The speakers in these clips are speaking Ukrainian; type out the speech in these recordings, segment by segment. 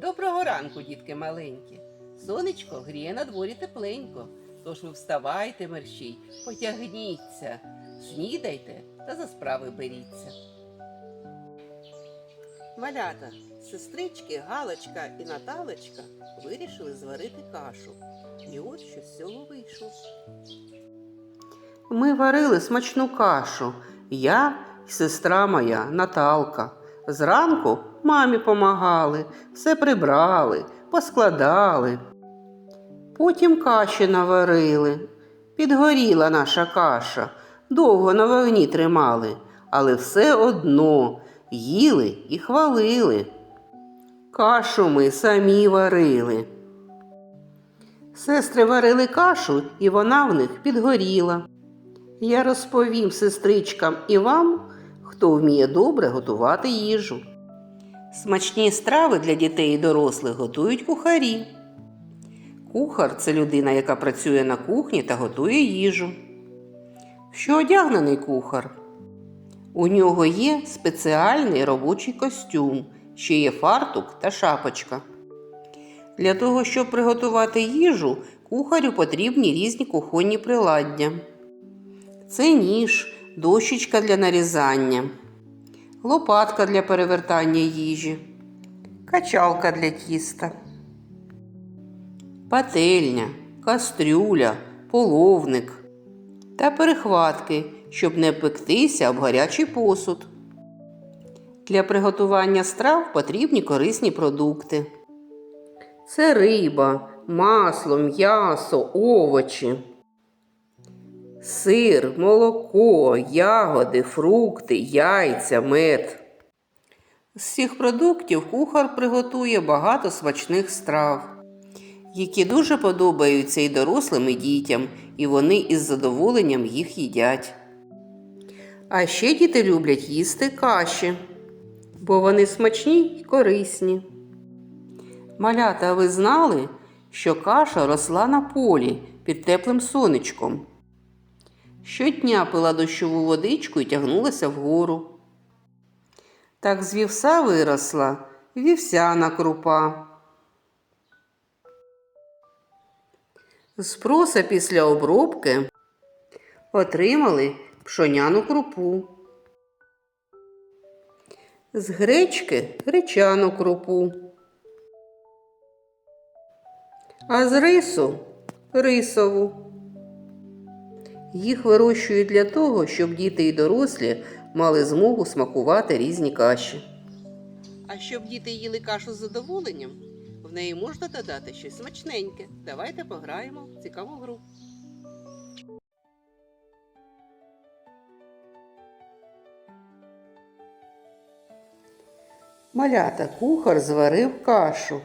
Доброго ранку, дітки маленькі. Сонечко гріє на дворі тепленько. Тож ви вставайте, мерщій, потягніться, снідайте та за справи беріться. Малята, сестрички Галочка і Наталочка вирішили зварити кашу. І от що з цього вийшло. Ми варили смачну кашу. Я і сестра моя Наталка. Зранку мамі помагали, все прибрали, поскладали. Потім каші наварили. Підгоріла наша каша, довго на вогні тримали, але все одно їли і хвалили. Кашу ми самі варили. Сестри варили кашу, і вона в них підгоріла. Я розповім сестричкам і вам, хто вміє добре готувати їжу. Смачні страви для дітей і дорослих готують кухарі. Кухар це людина, яка працює на кухні та готує їжу. Що одягнений кухар? У нього є спеціальний робочий костюм, ще є фартук та шапочка. Для того, щоб приготувати їжу, кухарю потрібні різні кухонні приладдя. Це ніж, дощечка для нарізання, лопатка для перевертання їжі, качалка для тіста, пательня, кастрюля, половник та перехватки, щоб не пектися об гарячий посуд. Для приготування страв потрібні корисні продукти. Це риба, масло, м'ясо, овочі. Сир, молоко, ягоди, фрукти, яйця, мед. З цих продуктів кухар приготує багато смачних страв, які дуже подобаються і дорослим, і дітям, і вони із задоволенням їх їдять. А ще діти люблять їсти каші, бо вони смачні й корисні. Малята, ви знали, що каша росла на полі під теплим сонечком? Щодня пила дощову водичку і тягнулася вгору. Так з вівса виросла вівсяна крупа. З проса після обробки отримали пшоняну крупу. З гречки гречану крупу. А з рису рисову. Їх вирощують для того, щоб діти і дорослі мали змогу смакувати різні каші. А щоб діти їли кашу з задоволенням, в неї можна додати щось смачненьке. Давайте пограємо в цікаву гру. Малята кухар зварив кашу,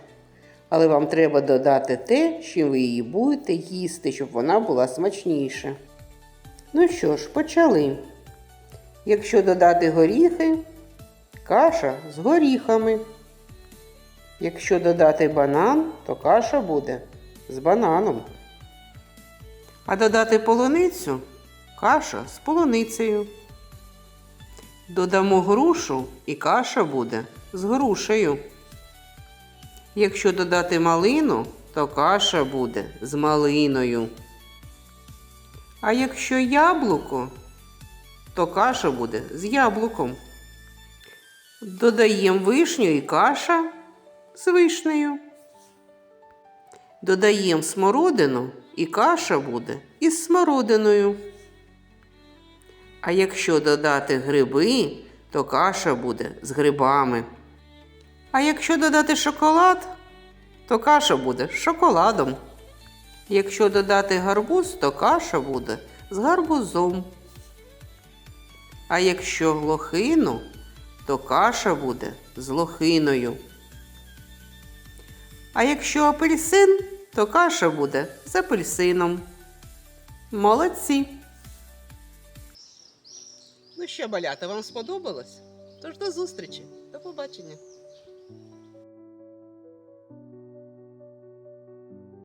але вам треба додати те, чим ви її будете їсти, щоб вона була смачніша. Ну що ж, почали. Якщо додати горіхи, каша з горіхами. Якщо додати банан, то каша буде з бананом. А додати полуницю каша з полуницею. Додамо грушу і каша буде з грушею. Якщо додати малину, то каша буде з малиною. А якщо яблуко, то каша буде з яблуком. Додаємо вишню і каша з вишнею. Додаємо смородину і каша буде із смородиною. А якщо додати гриби, то каша буде з грибами. А якщо додати шоколад, то каша буде з шоколадом. Якщо додати гарбуз, то каша буде з гарбузом. А якщо лохину, то каша буде з лохиною. А якщо апельсин, то каша буде з апельсином. Молодці. Ну що, балята, вам сподобалось? Тож до зустрічі. До побачення.